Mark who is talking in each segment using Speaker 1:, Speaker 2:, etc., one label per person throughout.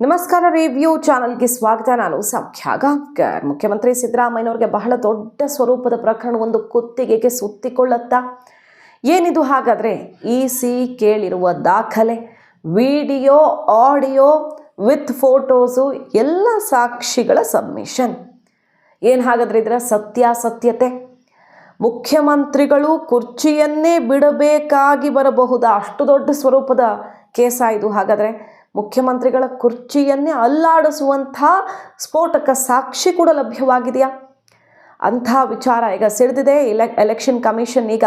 Speaker 1: ನಮಸ್ಕಾರ ರಿವ್ಯೂ ಚಾನಲ್ಗೆ ಸ್ವಾಗತ. ನಾನು ಸೌಖ್ಯ ಗಾಂವ್ಕರ್ ಮುಖ್ಯಮಂತ್ರಿ ಸಿದ್ದರಾಮಯ್ಯನವರಿಗೆ ಬಹಳ ದೊಡ್ಡ ಸ್ವರೂಪದ ಪ್ರಕರಣ ಒಂದು ಕುತ್ತಿಗೆಗೆ ಸುತ್ತಿಕೊಳ್ಳುತ್ತಾ. ಏನಿದು ಹಾಗಾದರೆ ಇ ಸಿ ಕೇಳಿರುವ ದಾಖಲೆ, ವಿಡಿಯೋ, ಆಡಿಯೋ, ವಿತ್ ಫೋಟೋಸು, ಎಲ್ಲ ಸಾಕ್ಷಿಗಳ ಸಬ್ಮಿಷನ್. ಏನು ಹಾಗಾದರೆ ಇದರ ಸತ್ಯಾಸತ್ಯತೆ? ಮುಖ್ಯಮಂತ್ರಿಗಳು ಕುರ್ಚಿಯನ್ನೇ ಬಿಡಬೇಕಾಗಿ ಬರಬಹುದಾ? ಅಷ್ಟು ದೊಡ್ಡ ಸ್ವರೂಪದ ಕೇಸ ಇದು ಹಾಗಾದರೆ. ಮುಖ್ಯಮಂತ್ರಿಗಳ ಕುರ್ಚಿಯನ್ನೇ ಅಲ್ಲಾಡಿಸುವಂಥ ಸ್ಫೋಟಕ ಸಾಕ್ಷಿ ಕೂಡ ಲಭ್ಯವಾಗಿದೆಯಾ? ಅಂಥ ವಿಚಾರ ಈಗ ಸಿಡಿದಿದೆ. ಇಲೆ, ಎಲೆಕ್ಷನ್ ಕಮಿಷನ್ ಈಗ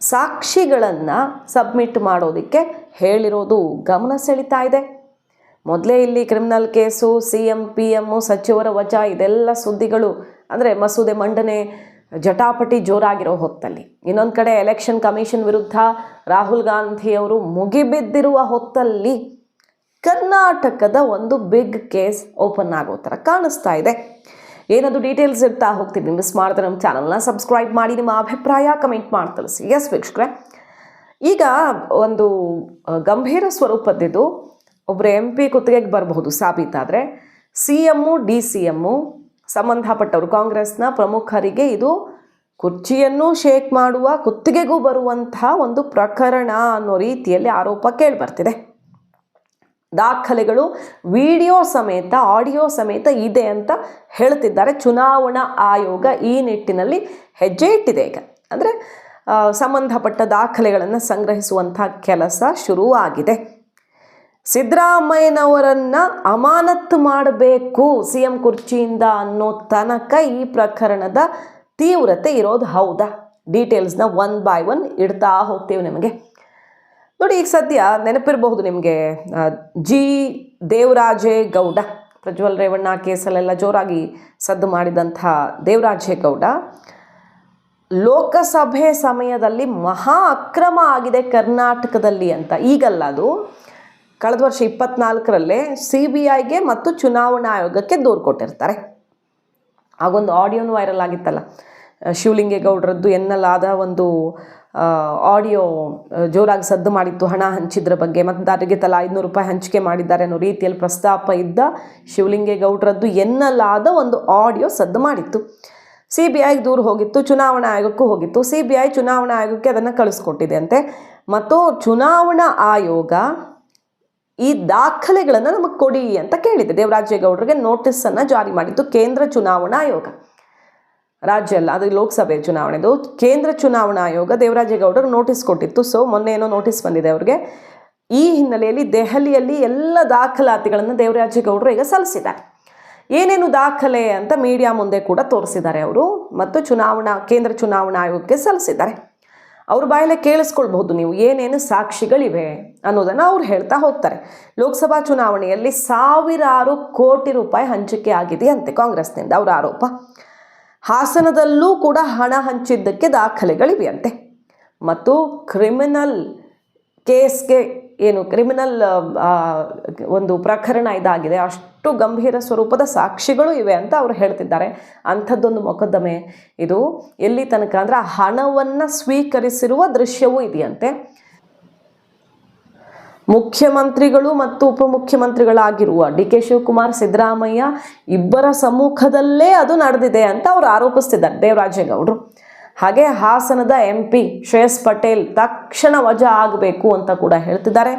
Speaker 1: ಸಾಕ್ಷಿಗಳನ್ನು ಸಬ್ಮಿಟ್ ಮಾಡೋದಕ್ಕೆ ಹೇಳಿರೋದು ಗಮನ ಸೆಳೀತಾ ಇದೆ. ಮೊದಲೇ ಇಲ್ಲಿ criminal case C M P M ಸಚಿವರ ವಜಾ ಇದೆಲ್ಲ ಸುದ್ದಿಗಳು. ಅಂದರೆ ಮಸೂದೆ ಮಂಡನೆ ಜಟಾಪಟಿ ಜೋರಾಗಿರೋ ಹೊತ್ತಲ್ಲಿ. ಇನ್ನೊಂದು ಕಡೆ ಎಲೆಕ್ಷನ್ ಕಮಿಷನ್ ವಿರುದ್ಧ ರಾಹುಲ್ ಗಾಂಧಿಯವರು ಮುಗಿಬಿದ್ದಿರುವ ಹೊತ್ತಲ್ಲಿ ಕರ್ನಾಟಕದ ಒಂದು ಬಿಗ್ ಕೇಸ್ ಓಪನ್ ಆಗೋ ಥರ ಕಾಣಿಸ್ತಾ ಇದೆ. ಏನದು ಡೀಟೇಲ್ಸ್ ಇರ್ತಾ ಹೋಗ್ತೀನಿ ಮಿಸ್ ಮಾಡಿದ್ರೆ ನಮ್ಮ ಚಾನಲ್ನ ಸಬ್ಸ್ಕ್ರೈಬ್ ಮಾಡಿ, ನಿಮ್ಮ ಅಭಿಪ್ರಾಯ ಕಮೆಂಟ್ ಮಾಡಿ ತಿಳಿಸಿ. ಎಸ್ ವೀಕ್ಷಕರೇ. ಈಗ ಒಂದು ಗಂಭೀರ ಸ್ವರೂಪದ್ದಿದ್ದು ಒಬ್ಬರು ಎಂ ಪಿ ಕುತ್ತಿಗೆಗೆ ಬರಬಹುದು ಸಾಬೀತಾದರೆ C M D C M ಸಂಬಂಧಪಟ್ಟವರು. ಕಾಂಗ್ರೆಸ್ನ ಪ್ರಮುಖರಿಗೆ ಇದು ಕುರ್ಚಿಯನ್ನು ಶೇಕ್ ಮಾಡುವ, ಕುತ್ತಿಗೆಗೂ ಬರುವಂತಹ ಒಂದು ಪ್ರಕರಣ ಅನ್ನೋ ರೀತಿಯಲ್ಲಿ ಆರೋಪ ಕೇಳಿಬರ್ತಿದೆ. ದಾಖಲೆಗಳು ವಿಡಿಯೋ ಸಮೇತ, ಆಡಿಯೋ ಸಮೇತ ಇದೆ ಅಂತ ಹೇಳ್ತಿದ್ದಾರೆ. ಚುನಾವಣಾ ಆಯೋಗ ಈ ನಿಟ್ಟಿನಲ್ಲಿ ಹೆಜ್ಜೆ ಇಟ್ಟಿದೆ ಈಗ. ಅಂದರೆ ಸಂಬಂಧಪಟ್ಟ ದಾಖಲೆಗಳನ್ನು ಸಂಗ್ರಹಿಸುವಂಥ ಕೆಲಸ ಶುರುವಾಗಿದೆ. ಸಿದ್ದರಾಮಯ್ಯನವರನ್ನು ಅಮಾನತ್ತು ಮಾಡಬೇಕು ಸಿ ಎಂ ಕುರ್ಚಿಯಿಂದ ಅನ್ನೋ ತನಕ ಈ ಪ್ರಕರಣದ ತೀವ್ರತೆ ಇರೋದು ಹೌದಾ? ಡೀಟೇಲ್ಸ್ನ ಒನ್ ಬೈ ಒನ್ ಇಡ್ತಾ ಹೋಗ್ತೀವಿ ನಿಮಗೆ. ನೋಡಿ, ಈಗ ಸದ್ಯ ನೆನಪಿರಬಹುದು ನಿಮಗೆ ಜಿ ದೇವರಾಜೇಗೌಡ ಪ್ರಜ್ವಲ್ ರೇವಣ್ಣ ಕೇಸಲ್ಲೆಲ್ಲ ಜೋರಾಗಿ ಸದ್ದು ಮಾಡಿದಂಥ ದೇವರಾಜೇಗೌಡ ಲೋಕಸಭೆ ಸಮಯದಲ್ಲಿ ಮಹಾ ಅಕ್ರಮ ಆಗಿದೆ ಕರ್ನಾಟಕದಲ್ಲಿ ಅಂತ. ಈಗಲ್ಲ ಅದು. ಕಳೆದ ವರ್ಷ ಇಪ್ಪತ್ನಾಲ್ಕರಲ್ಲೇ ಸಿ ಬಿ ಐಗೆ ಮತ್ತು ಚುನಾವಣಾ ಆಯೋಗಕ್ಕೆ ದೂರು ಕೊಟ್ಟಿರ್ತಾರೆ. ಆಗೊಂದು ಆಡಿಯೋನು ವೈರಲ್ ಆಗಿತ್ತಲ್ಲ. ಶಿವಲಿಂಗೇಗೌಡರದ್ದು ಎನ್ನಲಾದ ಒಂದು ಆಡಿಯೋ ಜೋರಾಗಿ ಸದ್ದು ಮಾಡಿತ್ತು, ಹಣ ಹಂಚಿದ್ರ ಬಗ್ಗೆ. ಮತದಾರರಿಗೆ ತಲಾ ಐದುನೂರು ರೂಪಾಯಿ ಹಂಚಿಕೆ ಮಾಡಿದ್ದಾರೆ ಅನ್ನೋ ರೀತಿಯಲ್ಲಿ ಪ್ರಸ್ತಾಪ ಇದ್ದ ಶಿವಲಿಂಗೇಗೌಡರದ್ದು ಎನ್ನಲಾದ ಒಂದು ಆಡಿಯೋ ಸದ್ದು ಮಾಡಿತ್ತು. ಸಿ ಬಿ ಐಗೆ ದೂರು ಹೋಗಿತ್ತು, ಚುನಾವಣಾ ಆಯೋಗಕ್ಕೂ ಹೋಗಿತ್ತು. ಸಿ ಬಿ ಐ ಚುನಾವಣಾ ಆಯೋಗಕ್ಕೆ ಅದನ್ನು ಕಳಿಸ್ಕೊಟ್ಟಿದೆ ಅಂತೆ ಮತ್ತು ಚುನಾವಣಾ ಆಯೋಗ ಈ ದಾಖಲೆಗಳನ್ನು ನಮಗೆ ಕೊಡಿ ಅಂತ ಕೇಳಿದೆ. ದೇವರಾಜೇಗೌಡರಿಗೆ ನೋಟಿಸನ್ನು ಜಾರಿ ಮಾಡಿತ್ತು ಕೇಂದ್ರ ಚುನಾವಣಾ ಆಯೋಗ. ರಾಜ್ಯ ಅಲ್ಲ ಅದು ಲೋಕಸಭೆ ಚುನಾವಣೆದು. ಕೇಂದ್ರ ಚುನಾವಣಾ ಆಯೋಗ ದೇವರಾಜೇಗೌಡರು ನೋಟಿಸ್ ಕೊಟ್ಟಿತ್ತು. ಸೊ ಮೊನ್ನೆ ಏನೋ ನೋಟಿಸ್ ಬಂದಿದೆ ಅವ್ರಿಗೆ. ಈ ಹಿನ್ನೆಲೆಯಲ್ಲಿ ದೆಹಲಿಯಲ್ಲಿ ಎಲ್ಲ ದಾಖಲಾತಿಗಳನ್ನು ದೇವರಾಜೇಗೌಡರು ಈಗ ಸಲ್ಲಿಸಿದ್ದಾರೆ. ಏನೇನು ದಾಖಲೆ ಅಂತ ಮೀಡಿಯಾ ಮುಂದೆ ಕೂಡ ತೋರಿಸಿದ್ದಾರೆ ಅವರು ಮತ್ತು ಚುನಾವಣಾ, ಕೇಂದ್ರ ಚುನಾವಣಾ ಆಯೋಗಕ್ಕೆ ಸಲ್ಲಿಸಿದ್ದಾರೆ. ಅವ್ರ ಬಾಯಲ್ಲೇ ಕೇಳಿಸ್ಕೊಳ್ಬಹುದು ನೀವು ಏನೇನು ಸಾಕ್ಷಿಗಳಿವೆ ಅನ್ನೋದನ್ನು ಅವ್ರು ಹೇಳ್ತಾ ಹೋಗ್ತಾರೆ. ಲೋಕಸಭಾ ಚುನಾವಣೆಯಲ್ಲಿ ಸಾವಿರಾರು ಕೋಟಿ ರೂಪಾಯಿ ಹಂಚಿಕೆ ಆಗಿದೆಯಂತೆ ಕಾಂಗ್ರೆಸ್ನಿಂದ ಅವರ ಆರೋಪ. ಹಾಸನದಲ್ಲೂ ಕೂಡ ಹಣ ಹಂಚಿದ್ದಕ್ಕೆ ದಾಖಲೆಗಳಿವೆಯಂತೆ. ಮತ್ತು ಕ್ರಿಮಿನಲ್ ಕೇಸ್ಗೆ ಏನು ಕ್ರಿಮಿನಲ್ ಒಂದು ಪ್ರಕರಣ ಇದಾಗಿದೆ, ಅಷ್ಟು ಗಂಭೀರ ಸ್ವರೂಪದ ಸಾಕ್ಷಿಗಳು ಇವೆ ಅಂತ ಅವರು ಹೇಳ್ತಿದ್ದಾರೆ. ಅಂಥದ್ದೊಂದು ಮೊಕದ್ದಮೆ ಇದು. ಎಲ್ಲಿ ತನಕ ಅಂದರೆ ಹಣವನ್ನು ಸ್ವೀಕರಿಸಿರುವ ದೃಶ್ಯವೂ ಇದೆಯಂತೆ. ಮುಖ್ಯಮಂತ್ರಿಗಳು ಮತ್ತು ಉಪಮುಖ್ಯಮಂತ್ರಿಗಳಾಗಿರುವ ಡಿ ಕೆ ಶಿವಕುಮಾರ್, ಸಿದ್ದರಾಮಯ್ಯ ಇಬ್ಬರ ಸಮ್ಮುಖದಲ್ಲೇ ಅದು ನಡೆದಿದೆ ಅಂತ ಅವರು ಆರೋಪಿಸ್ತಿದ್ದಾರೆ ದೇವರಾಜೇಗೌಡರು. ಹಾಗೆ ಹಾಸನದ ಎಂ ಪಿ ಶ್ರೇಯಸ್ ಪಟೇಲ್ ತಕ್ಷಣ ವಜಾ ಆಗಬೇಕು ಅಂತ ಕೂಡ ಹೇಳ್ತಿದ್ದಾರೆ.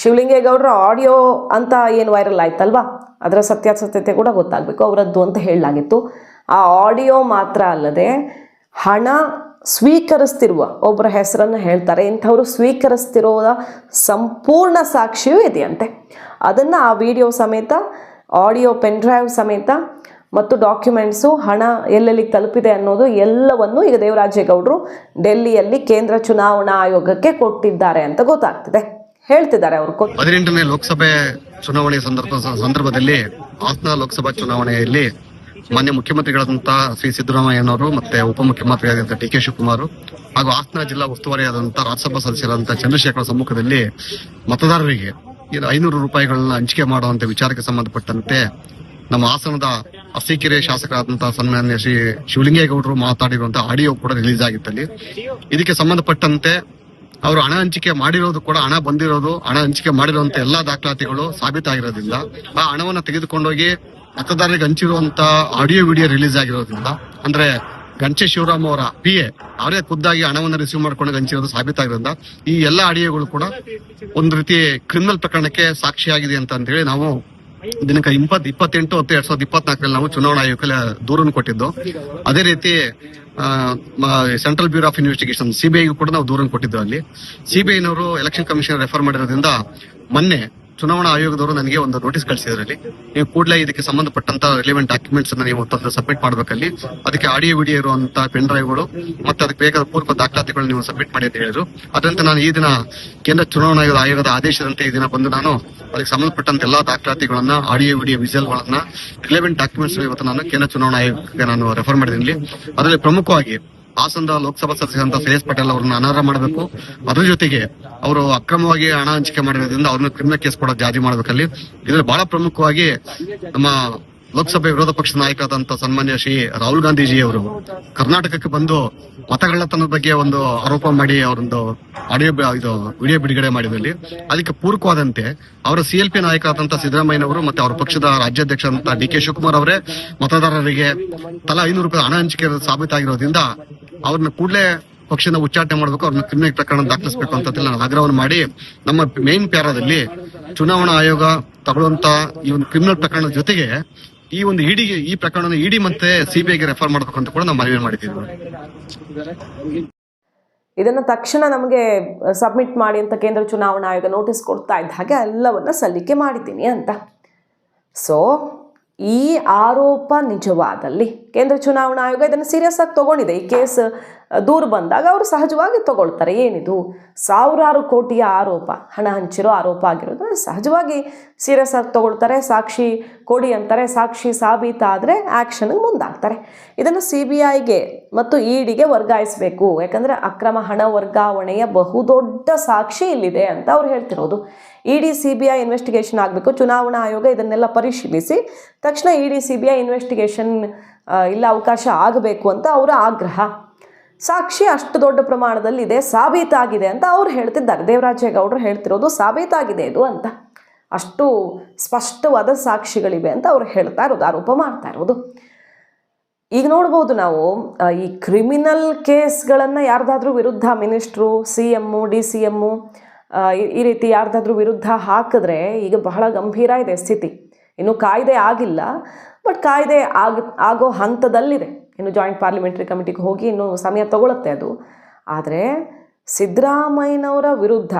Speaker 1: ಶಿವಲಿಂಗೇಗೌಡರ ಆಡಿಯೋ ಅಂತ ಏನು ವೈರಲ್ ಆಯ್ತಲ್ವಾ? ಅದರ ಸತ್ಯಾಸತ್ಯತೆ ಕೂಡ ಗೊತ್ತಾಗಬೇಕು, ಅವರದ್ದು ಅಂತ ಹೇಳಲಾಗಿತ್ತು. ಆ ಆಡಿಯೋ ಮಾತ್ರ ಅಲ್ಲದೆ ಹಣ ಸ್ವೀಕರಿಸ್ತಿರುವ ಒಬ್ಬರ ಹೆಸರನ್ನು ಹೇಳ್ತಾರೆ. ಇಂಥವರು ಸ್ವೀಕರಿಸ್ತಿರೋ ಸಂಪೂರ್ಣ ಸಾಕ್ಷಿಯೂ ಇದೆಯಂತೆ. ಅದನ್ನು ಆ ವಿಡಿಯೋ ಸಮೇತ, ಆಡಿಯೋ ಪೆನ್ ಡ್ರೈವ್ ಸಮೇತ ಮತ್ತು ಡಾಕ್ಯುಮೆಂಟ್ಸು ಹಣ ಎಲ್ಲೆಲ್ಲಿ ತಲುಪಿದೆ ಅನ್ನೋದು ಎಲ್ಲವನ್ನು ಈಗ ದೇವರಾಜೇಗೌಡರು ಡೆಲ್ಲಿಯಲ್ಲಿ ಕೇಂದ್ರ ಚುನಾವಣಾ ಆಯೋಗಕ್ಕೆ ಕೊಟ್ಟಿದ್ದಾರೆ ಅಂತ ಗೊತ್ತಾಗ್ತಿದೆ. ಹೇಳ್ತಿದ್ದಾರೆ ಅವರು
Speaker 2: ಹದಿನೆಂಟನೇ ಲೋಕಸಭೆ ಚುನಾವಣೆ ಸಂದರ್ಭ, ಸಂದರ್ಭದಲ್ಲಿ ಹಾಸನ ಲೋಕಸಭಾ ಚುನಾವಣೆಯಲ್ಲಿ ಮಾನ್ಯ ಮುಖ್ಯಮಂತ್ರಿಗಳಾದಂತಹ ಶ್ರೀ ಸಿದ್ದರಾಮಯ್ಯನವರು ಮತ್ತೆ ಉಪಮುಖ್ಯಮಂತ್ರಿಯಾದಂತಹ ಡಿ ಕೆ ಶಿವಕುಮಾರ್ ಹಾಗೂ ಹಾಸನ ಜಿಲ್ಲಾ ಉಸ್ತುವಾರಿಯಾದಂತಹ ರಾಜ್ಯಸಭಾ ಸದಸ್ಯರಾದಂತಹ ಚಂದ್ರಶೇಖರ ಸಮ್ಮುಖದಲ್ಲಿ ಮತದಾರರಿಗೆ ಐನೂರು ರೂಪಾಯಿಗಳನ್ನ ಹಂಚಿಕೆ ಮಾಡುವಂತ ವಿಚಾರಕ್ಕೆ ಸಂಬಂಧಪಟ್ಟಂತೆ ನಮ್ಮ ಹಾಸನದ ಅಸಿಕೆರೆ ಶಾಸಕರಾದಂತಹ ಸನ್ಮಾನ್ಯ ಶ್ರೀ ಶಿವಲಿಂಗೇಗೌಡರು ಮಾತಾಡಿರುವಂತಹ ಆಡಿಯೋ ಕೂಡ ರಿಲೀಸ್ ಆಗಿತ್ತಲ್ಲಿ. ಇದಕ್ಕೆ ಸಂಬಂಧಪಟ್ಟಂತೆ ಅವರು ಹಣ ಹಂಚಿಕೆ ಮಾಡಿರೋದು ಕೂಡ ಹಣ ಬಂದಿರೋದು, ಹಣ ಹಂಚಿಕೆ ಮಾಡಿರುವಂತ ಎಲ್ಲಾ ದಾಖಲಾತಿಗಳು ಸಾಬೀತಾಗಿರೋದ್ರಿಂದ ಆ ಹಣವನ್ನು ತೆಗೆದುಕೊಂಡೋಗಿ ಮತದಾರರಿಗೆ ಹಂಚಿರುವಂತ ಆಡಿಯೋ ವಿಡಿಯೋ ರಿಲೀಸ್ ಆಗಿರೋದ್ರಿಂದ, ಅಂದ್ರೆ ಗಂಚೆ ಶಿವರಾಮ್ ಅವರ ಪಿ ಎ ಅವರೇ ಖುದ್ದಾಗಿ ಹಣವನ್ನು ರಿಸೀವ್ ಮಾಡ್ಕೊಂಡು ಹಂಚಿರೋದು ಸಾಬೀತಾಗಿರೋದ್ರಿಂದ, ಈ ಎಲ್ಲ ಆಡಿಯೋಗಳು ಕೂಡ ಒಂದು ರೀತಿ ಕ್ರಿಮಿನಲ್ ಪ್ರಕರಣಕ್ಕೆ ಸಾಕ್ಷಿಯಾಗಿದೆ ಅಂತ ಹೇಳಿ ನಾವು ದಿನಕ್ಕೆ ಇಪ್ಪತ್, ಇಪ್ಪತ್ತೆಂಟು ಹತ್ತು ಎರಡ್ ಸಾವಿರದ ಇಪ್ಪತ್ನಾಲ್ಕರಲ್ಲಿ ನಾವು ಚುನಾವಣಾ ಆಯೋಗಕ್ಕೆ ದೂರನ್ನು ಕೊಟ್ಟಿದ್ದು. ಅದೇ ರೀತಿ ಸೆಂಟ್ರಲ್ ಬ್ಯೂರೋ ಆಫ್ ಇನ್ವೆಸ್ಟಿಗೇಷನ್ ಸಿಬಿಐಗೂ ಕೂಡ ನಾವು ದೂರನ್ನು ಕೊಟ್ಟಿದ್ದು ಅಲ್ಲಿ ಸಿಬಿಐನವರು ಎಲೆಕ್ಷನ್ ಕಮಿಷನ್ ರೆಫರ್ ಮಾಡಿರೋದ್ರಿಂದ ಮೊನ್ನೆ ಚುನಾವಣಾ ಆಯೋಗದವರು ನನಗೆ ಒಂದು ನೋಟಿಸ್ ಕಳಿಸಿದ್ರಲ್ಲಿ. ನೀವು ಕೂಡಲೇ ಇದಕ್ಕೆ ಸಂಬಂಧಪಟ್ಟಂತ ರಿಲೆವೆಂಟ್ ಡಾಕ್ಯುಮೆಂಟ್ಸ್ ಅನ್ನ ನೀವು ಸಬ್ಮಿಟ್ ಮಾಡಬೇಕಲ್ಲಿ. ಅದಕ್ಕೆ ಆಡಿಯೋ ವಿಡಿಯೋ ಇರುವಂತ ಪೆನ್ ಡ್ರೈವ್ಗಳು ಮತ್ತೆ ಅದಕ್ಕೆ ಬೇಕಾದ ಪೂರ್ವ ದಾಖಲಾತಿಗಳು ನೀವು ಸಬ್ಮಿಟ್ ಮಾಡಿ ಅಂತ ಹೇಳಿದ್ರು. ಅದರಂತೆ ನಾನು ಈ ದಿನ ಕೇಂದ್ರ ಚುನಾವಣಾ ಆಯೋಗದ ಆದೇಶದಂತೆ ಈ ದಿನ ಬಂದು ನಾನು ಅದಕ್ಕೆ ಸಂಬಂಧಪಟ್ಟಂತ ಎಲ್ಲಾ ದಾಖಲಾತಿಗಳನ್ನ ಆಡಿಯೋ ವಿಡಿಯೋ ವಿಜುವಲ್ಗಳನ್ನ ರಿಲೆವೆಂಟ್ ಡಾಕ್ಯುಮೆಂಟ್ಸ್ ಇವತ್ತು ನಾನು ಕೇಂದ್ರ ಚುನಾವಣಾ ಆಯೋಗಕ್ಕೆ ನಾನು ರೆಫರ್ ಮಾಡಿದ್ದೀನಿ. ಅದರಲ್ಲಿ ಪ್ರಮುಖವಾಗಿ ಹಾಸನದ ಲೋಕಸಭಾ ಸದಸ್ಯರಂತ ಶ್ರೇಯಸ್ ಪಟೇಲ್ ಅವರನ್ನ ಅನರ್ಹ ಮಾಡಬೇಕು. ಅದ್ರ ಜೊತೆಗೆ ಅವರು ಅಕ್ರಮವಾಗಿ ಹಣ ಹಂಚಿಕೆ ಮಾಡಿರೋದ್ರಿಂದ ಅವ್ರನ್ನ ಕ್ರಿಮಿನಲ್ ಕೇಸ್ ಕೂಡ ಜಾರಿ ಮಾಡಬೇಕಲ್ಲಿ. ಇದ್ರಲ್ಲಿ ಬಹಳ ಪ್ರಮುಖವಾಗಿ ನಮ್ಮ ಲೋಕಸಭೆ ವಿರೋಧ ಪಕ್ಷದ ನಾಯಕರಾದಂತ ಸನ್ಮಾನ್ಯ ಶ್ರೀ ರಾಹುಲ್ ಗಾಂಧೀಜಿ ಅವರು ಕರ್ನಾಟಕಕ್ಕೆ ಬಂದು ಮತಗಳ್ಳತನದ ಬಗ್ಗೆ ಒಂದು ಆರೋಪ ಮಾಡಿ ಅವರೊಂದು ಆಡಿಯೋ ಇದು ವಿಡಿಯೋ ಬಿಡುಗಡೆ ಮಾಡಿದಲ್ಲಿ ಅದಕ್ಕೆ ಪೂರಕವಾದಂತೆ ಅವರ ಸಿಎಲ್ಪಿ ಸಿದ್ದರಾಮಯ್ಯ ಸಿದ್ದರಾಮಯ್ಯನವರು ಮತ್ತೆ ಅವರ ಪಕ್ಷದ ರಾಜ್ಯಾಧ್ಯಕ್ಷರಾದಂತ ಡಿ ಕೆ ಶಿವಕುಮಾರ್ ಅವರೇ ಮತದಾರರಿಗೆ ತಲಾ ಐನೂರು ರೂಪಾಯಿ ಹಣ ಹಂಚಿಕೆ ಸಾಬೀತಾಗಿರೋದ್ರಿಂದ ಅವ್ರನ್ನ ಕೂಡಲೇ ಪಕ್ಷದ ಉಚ್ಚಾಟನೆ ಮಾಡಬೇಕು, ಅವ್ರನ್ನ ಕ್ರಿಮಿನಲ್ ಪ್ರಕರಣ ದಾಖಲಿಸಬೇಕು ಅಂತ ನಾನು ಆಗ್ರಹವನ್ನು ಮಾಡಿ ನಮ್ಮ ಮೇನ್ ಪ್ಯಾರಾದಲ್ಲಿ ಚುನಾವಣಾ ಆಯೋಗ ತಗೊಳ್ಳುವಂತ ಈ ಒಂದು ಕ್ರಿಮಿನಲ್ ಪ್ರಕರಣದ ಜೊತೆಗೆ ಈ ಒಂದು ಇಡಿ, ಈ ಪ್ರಕರಣ ಇಡಿ ಮತ್ತೆ ಸಿಬಿಐಗೆ ರೆಫರ್ ಮಾಡಬೇಕು ಅಂತ ಕೂಡ ನಾವು ಮನವಿ ಮಾಡಿದ್ದೀವಿ.
Speaker 1: ಇದನ್ನು ತಕ್ಷಣ ನಮಗೆ ಸಬ್ಮಿಟ್ ಮಾಡಿ ಅಂತ ಕೇಂದ್ರ ಚುನಾವಣಾ ಆಯೋಗ ನೋಟಿಸ್ ಕೊಡ್ತಾ ಇದ್ದ ಹಾಗೆ ಎಲ್ಲವನ್ನ ಸಲ್ಲಿಕೆ ಮಾಡಿದ್ದೀನಿ ಅಂತ. ಸೊ ಈ ಆರೋಪ ನಿಜವಾದಲ್ಲಿ ಕೇಂದ್ರ ಚುನಾವಣಾ ಆಯೋಗ ಇದನ್ನು ಸೀರಿಯಸ್ ಆಗಿ ತಗೊಂಡಿದೆ. ಈ ಕೇಸ್ ದೂರು ಬಂದಾಗ ಅವರು ಸಹಜವಾಗಿ ತಗೊಳ್ತಾರೆ. ಏನಿದು? ಸಾವಿರಾರು ಕೋಟಿಯ ಆರೋಪ, ಹಣ ಹಂಚಿರೋ ಆರೋಪ ಆಗಿರೋದು. ಸಹಜವಾಗಿ ಸೀರಿಯಸ್ ಆಗಿ ತಗೊಳ್ತಾರೆ. ಸಾಕ್ಷಿ ಕೊಡಿ ಅಂತಾರೆ. ಸಾಕ್ಷಿ ಸಾಬೀತಾದರೆ ಆ್ಯಕ್ಷನ್ಗೆ ಮುಂದಾಗ್ತಾರೆ. ಇದನ್ನು ಸಿ ಬಿ ಐಗೆ ಮತ್ತು ಇ ಡಿಗೆ ವರ್ಗಾಯಿಸಬೇಕು. ಯಾಕಂದರೆ ಅಕ್ರಮ ಹಣ ವರ್ಗಾವಣೆಯ ಬಹುದೊಡ್ಡ ಸಾಕ್ಷಿ ಇಲ್ಲಿದೆ ಅಂತ ಅವ್ರು ಹೇಳ್ತಿರೋದು. E D C B I investigation ಆಗಬೇಕು. ಚುನಾವಣಾ ಆಯೋಗ ಇದನ್ನೆಲ್ಲ ಪರಿಶೀಲಿಸಿ, ತಕ್ಷಣ E D C B I investigation ಇಲ್ಲ ಅವಕಾಶ ಆಗಬೇಕು ಅಂತ ಅವರ ಆಗ್ರಹ. ಸಾಕ್ಷಿ ಅಷ್ಟು ದೊಡ್ಡ ಪ್ರಮಾಣದಲ್ಲಿ ಇದೆ, ಸಾಬೀತಾಗಿದೆ ಅಂತ ಅವ್ರು ಹೇಳ್ತಿದ್ದಾರೆ. ದೇವರಾಜೇಗೌಡರು ಹೇಳ್ತಿರೋದು ಸಾಬೀತಾಗಿದೆ ಇದು ಅಂತ. ಅಷ್ಟು ಸ್ಪಷ್ಟವಾದ ಸಾಕ್ಷಿಗಳಿವೆ ಅಂತ ಅವ್ರು ಹೇಳ್ತಾ ಇರೋದು, ಆರೋಪ ಮಾಡ್ತಾ ಇರೋದು. ಈಗ ನೋಡ್ಬೋದು ನಾವು ಈ ಕ್ರಿಮಿನಲ್ ಕೇಸ್ಗಳನ್ನು ಯಾರ್ದಾದ್ರೂ ವಿರುದ್ಧ minister, C M D C M ಈ ರೀತಿ ಯಾರ್ದಾದ್ರೂ ವಿರುದ್ಧ ಹಾಕಿದ್ರೆ ಈಗ ಬಹಳ ಗಂಭೀರ ಇದೆ ಸ್ಥಿತಿ. ಇನ್ನು ಕಾಯ್ದೆ ಆಗಿಲ್ಲ ಬಟ್ ಕಾಯ್ದೆ ಆಗ, ಆಗೋ ಹಂತದಲ್ಲಿದೆ. ಇನ್ನು ಜಾಯಿಂಟ್ ಪಾರ್ಲಿಮೆಂಟ್ರಿ ಕಮಿಟಿಗೆ ಹೋಗಿ ಇನ್ನು ಸಮಯ ತಗೊಳುತ್ತೆ ಅದು. ಆದರೆ ಸಿದ್ದರಾಮಯ್ಯನವರ ವಿರುದ್ಧ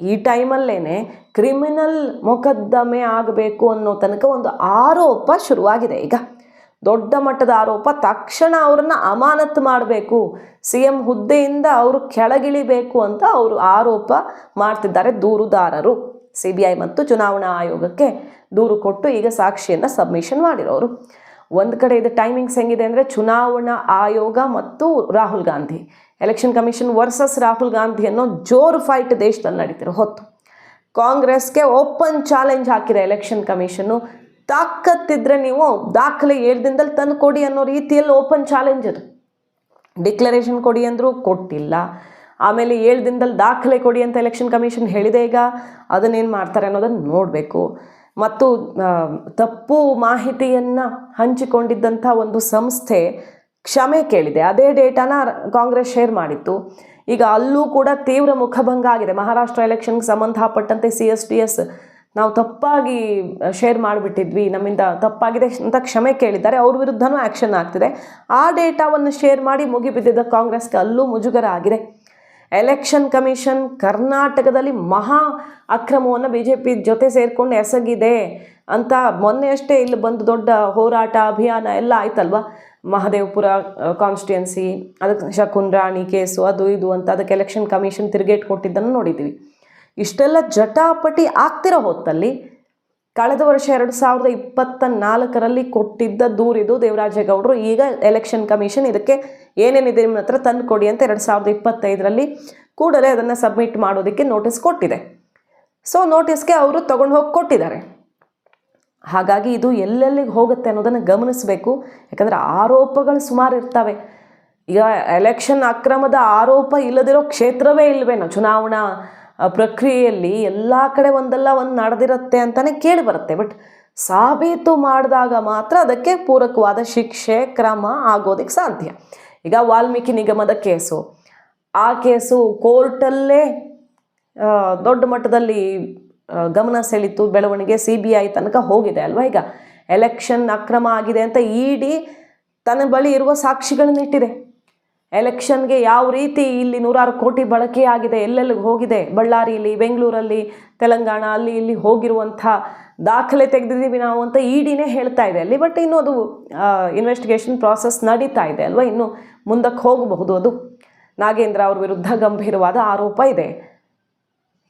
Speaker 1: ಈ ಟೈಮಲ್ಲೇ ಕ್ರಿಮಿನಲ್ ಮೊಕದ್ದಮೆ ಆಗಬೇಕು ಅನ್ನೋ ತನಕ ಒಂದು ಆರೋಪ ಶುರುವಾಗಿದೆ. ಈಗ ದೊಡ್ಡ ಮಟ್ಟದ ಆರೋಪ, ತಕ್ಷಣ ಅವರನ್ನು ಅಮಾನತ್ ಮಾಡಬೇಕು ಸಿ ಎಂ ಹುದ್ದೆಯಿಂದ ಅವರು ಕೆಳಗಿಳಿಬೇಕು ಅಂತ ಅವರು ಆರೋಪ ಮಾಡ್ತಿದ್ದಾರೆ ದೂರುದಾರರು. ಸಿ ಬಿ ಐ ಮತ್ತು ಚುನಾವಣಾ ಆಯೋಗಕ್ಕೆ ದೂರು ಕೊಟ್ಟು ಈಗ ಸಾಕ್ಷಿಯನ್ನು ಸಬ್ಮಿಷನ್ ಮಾಡಿರೋರು. ಒಂದು ಕಡೆ ಇದು ಟೈಮಿಂಗ್ಸ್ ಹೆಂಗಿದೆ ಅಂದರೆ ಚುನಾವಣಾ ಆಯೋಗ ಮತ್ತು Rahul Gandhi. Election commission versus Rahul Gandhi ಅನ್ನೋ ಜೋರು ಫೈಟ್ ದೇಶದಲ್ಲಿ ನಡೀತಿರೋ ಹೊತ್ತು. ಕಾಂಗ್ರೆಸ್ಗೆ ಓಪನ್ ಚಾಲೆಂಜ್ ಹಾಕಿದೆ ಎಲೆಕ್ಷನ್ ಕಮಿಷನ್ನು ತಾಕತ್ತಿದ್ರೆ ನೀವು ದಾಖಲೆ ಏಳು ದಿನದಲ್ಲಿ ತಂದು ಕೊಡಿ ಅನ್ನೋ ರೀತಿಯಲ್ಲಿ ಓಪನ್ ಚಾಲೆಂಜ್ ಅದು. ಡಿಕ್ಲರೇಷನ್ ಕೊಡಿ ಅಂದರೂ ಕೊಟ್ಟಿಲ್ಲ. ಆಮೇಲೆ ಏಳು ದಿನದಲ್ಲಿ ದಾಖಲೆ ಕೊಡಿ ಅಂತ ಎಲೆಕ್ಷನ್ ಕಮಿಷನ್ ಹೇಳಿದೆ ಈಗ. ಅದನ್ನೇನು ಮಾಡ್ತಾರೆ ಅನ್ನೋದನ್ನು ನೋಡಬೇಕು. ಮತ್ತು ತಪ್ಪು ಮಾಹಿತಿಯನ್ನು ಹಂಚಿಕೊಂಡಿದ್ದಂಥ ಒಂದು ಸಂಸ್ಥೆ ಕ್ಷಮೆ ಕೇಳಿದೆ. ಅದೇ ಡೇಟಾನ ಕಾಂಗ್ರೆಸ್ ಶೇರ್ ಮಾಡಿತ್ತು. ಈಗ ಅಲ್ಲೂ ಕೂಡ ತೀವ್ರ ಮುಖಭಂಗ ಆಗಿದೆ. ಮಹಾರಾಷ್ಟ್ರ ಎಲೆಕ್ಷನ್ಗೆ ಸಂಬಂಧಪಟ್ಟಂತೆ ಸಿ ಎಸ್ ಟಿ ಎಸ್ ನಾವು ತಪ್ಪಾಗಿ ಶೇರ್ ಮಾಡಿಬಿಟ್ಟಿದ್ವಿ, ನಮ್ಮಿಂದ ತಪ್ಪಾಗಿದೆ ಅಂತ ಕ್ಷಮೆ ಕೇಳಿದ್ದಾರೆ. ಅವ್ರ ವಿರುದ್ಧನೂ ಆ್ಯಕ್ಷನ್ ಆಗ್ತಿದೆ. ಆ ಡೇಟಾವನ್ನು ಶೇರ್ ಮಾಡಿ ಮುಗಿಬಿದ್ದಿದ್ದ ಕಾಂಗ್ರೆಸ್ಗೆ ಅಲ್ಲೂ ಮುಜುಗರ ಆಗಿದೆ. ಎಲೆಕ್ಷನ್ ಕಮಿಷನ್ ಕರ್ನಾಟಕದಲ್ಲಿ ಮಹಾ ಅಕ್ರಮವನ್ನು ಬಿ ಜೆ ಪಿ ಜೊತೆ ಸೇರಿಕೊಂಡು ಎಸಗಿದೆ ಅಂತ ಮೊನ್ನೆಯಷ್ಟೇ ಇಲ್ಲಿ ಬಂದು ದೊಡ್ಡ ಹೋರಾಟ, ಅಭಿಯಾನ ಎಲ್ಲ ಆಯ್ತಲ್ವ? ಮಹದೇವಪುರ ಕಾನ್ಸ್ಟೆನ್ಸಿ ಅದಕ್ಕೆ ಶಕುನ್ ರಾಣಿ ಕೇಸು, ಅದು ಇದು ಅಂತ ಅದಕ್ಕೆ ಎಲೆಕ್ಷನ್ ಕಮಿಷನ್ ತಿರುಗೇಟ್ ಕೊಟ್ಟಿದ್ದನ್ನು ನೋಡಿದ್ದೀವಿ. ಇಷ್ಟೆಲ್ಲ ಜಟಾಪಟಿ ಆಗ್ತಿರೋ ಹೊತ್ತಲ್ಲಿ ಕಳೆದ ವರ್ಷ ಎರಡು ಸಾವಿರದ ಇಪ್ಪತ್ತ ನಾಲ್ಕರಲ್ಲಿ ಕೊಟ್ಟಿದ್ದ ದೂರಿದು ದೇವರಾಜೇಗೌಡರು ಈಗ ಎಲೆಕ್ಷನ್ ಕಮಿಷನ್ ಇದಕ್ಕೆ ಏನೇನಿದೆ ನಿಮ್ಮ ಹತ್ರ ತಂದು ಕೊಡಿ ಅಂತ ಎರಡು ಸಾವಿರದ ಇಪ್ಪತ್ತೈದರಲ್ಲಿ ಕೂಡಲೇ ಅದನ್ನು ಸಬ್ಮಿಟ್ ಮಾಡೋದಕ್ಕೆ ನೋಟಿಸ್ ಕೊಟ್ಟಿದೆ. ಸೊ ನೋಟಿಸ್ಗೆ ಅವರು ತಗೊಂಡು ಹೋಗಿ ಕೊಟ್ಟಿದ್ದಾರೆ. ಹಾಗಾಗಿ ಇದು ಎಲ್ಲೆಲ್ಲಿಗೆ ಹೋಗುತ್ತೆ ಅನ್ನೋದನ್ನು ಗಮನಿಸಬೇಕು. ಯಾಕಂದರೆ ಆರೋಪಗಳು ಸುಮಾರು ಇರ್ತವೆ. ಈಗ ಎಲೆಕ್ಷನ್ ಅಕ್ರಮದ ಆರೋಪ ಇಲ್ಲದಿರೋ ಕ್ಷೇತ್ರವೇ ಇಲ್ವೇನೋ ಚುನಾವಣಾ ಪ್ರಕ್ರಿಯೆಯಲ್ಲಿ ಎಲ್ಲ ಕಡೆ ಒಂದಲ್ಲ ಒಂದು ನಡೆದಿರುತ್ತೆ ಅಂತಲೇ ಕೇಳಿ ಬರುತ್ತೆ. ಬಟ್ ಸಾಬೀತು ಮಾಡಿದಾಗ ಮಾತ್ರ ಅದಕ್ಕೆ ಪೂರಕವಾದ ಶಿಕ್ಷೆ, ಕ್ರಮ ಆಗೋದಕ್ಕೆ ಸಾಧ್ಯ. ಈಗ ವಾಲ್ಮೀಕಿ ನಿಗಮದ ಕೇಸು. ಆ ಕೇಸು ಕೋರ್ಟಲ್ಲೇ ದೊಡ್ಡ ಮಟ್ಟದಲ್ಲಿ ಗಮನ ಸೆಳೀತು ಬೆಳವಣಿಗೆ ಸಿ ಬಿ ಐ ತನಕ ಹೋಗಿದೆ ಅಲ್ವಾ? ಈಗ ಎಲೆಕ್ಷನ್ ಅಕ್ರಮ ಆಗಿದೆ ಅಂತ ಇಡಿ ತನ್ನ ಬಳಿ ಇರುವ ಸಾಕ್ಷಿಗಳನ್ನ ಇಟ್ಟಿದೆ. ಎಲೆಕ್ಷನ್ಗೆ ಯಾವ ರೀತಿ ಇಲ್ಲಿ ನೂರಾರು ಕೋಟಿ ಬಳಕೆ ಆಗಿದೆ ಎಲ್ಲೆಲ್ಲಿಗೆ ಹೋಗಿದೆ? ಬಳ್ಳಾರಿಯಲ್ಲಿ ಬೆಂಗಳೂರಲ್ಲಿ, ತೆಲಂಗಾಣ, ಅಲ್ಲಿ ಇಲ್ಲಿ ಹೋಗಿರುವಂಥ ದಾಖಲೆ ತೆಗೆದಿದ್ದೀವಿ ನಾವು ಅಂತ ಇಡಿನೇ ಹೇಳ್ತಾ ಇದೆ ಅಲ್ಲಿ. ಬಟ್ ಇನ್ನೂ ಅದು ಇನ್ವೆಸ್ಟಿಗೇಷನ್ ಪ್ರಾಸೆಸ್ ನಡೀತಾ ಇದೆ ಅಲ್ವಾ? ಇನ್ನು ಮುಂದಕ್ಕೆ ಹೋಗಬಹುದು ಅದು. ನಾಗೇಂದ್ರ ಅವ್ರ ವಿರುದ್ಧ ಗಂಭೀರವಾದ ಆರೋಪ ಇದೆ.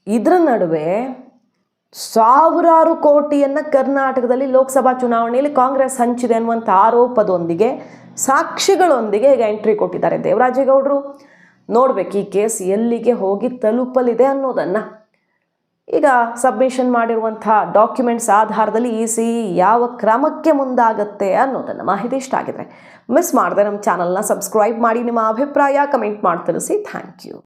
Speaker 1: ಇದರ ನಡುವೆ ಸಾವಿರಾರು ಕೋಟಿಯನ್ನು ಕರ್ನಾಟಕದಲ್ಲಿ ಲೋಕಸಭಾ ಚುನಾವಣೆಯಲ್ಲಿ ಕಾಂಗ್ರೆಸ್ ಹಂಚಿದೆ ಅನ್ನುವಂಥ ಆರೋಪದೊಂದಿಗೆ, ಸಾಕ್ಷಿಗಳೊಂದಿಗೆ ಈಗ ಎಂಟ್ರಿ ಕೊಟ್ಟಿದ್ದಾರೆ ದೇವರಾಜೇಗೌಡರು. ನೋಡ್ಬೇಕು ಈ ಕೇಸ್ ಎಲ್ಲಿಗೆ ಹೋಗಿ ತಲುಪಲಿದೆ ಅನ್ನೋದನ್ನು. ಈಗ ಸಬ್ಮಿಷನ್ ಮಾಡಿರುವಂಥ ಡಾಕ್ಯುಮೆಂಟ್ಸ್ ಆಧಾರದಲ್ಲಿ ಇ ಸಿ ಯಾವ ಕ್ರಮಕ್ಕೆ ಮುಂದಾಗುತ್ತೆ ಅನ್ನೋದನ್ನು ಮಾಹಿತಿ ಇಷ್ಟ ಆಗಿದ್ರೆ ಮಿಸ್ ಮಾಡದೆ ನಮ್ಮ ಚಾನಲ್ನ ಸಬ್ಸ್ಕ್ರೈಬ್ ಮಾಡಿ, ನಿಮ್ಮ ಅಭಿಪ್ರಾಯ ಕಮೆಂಟ್ ಮಾಡಿ ತಿಳಿಸಿ ಥ್ಯಾಂಕ್ ಯು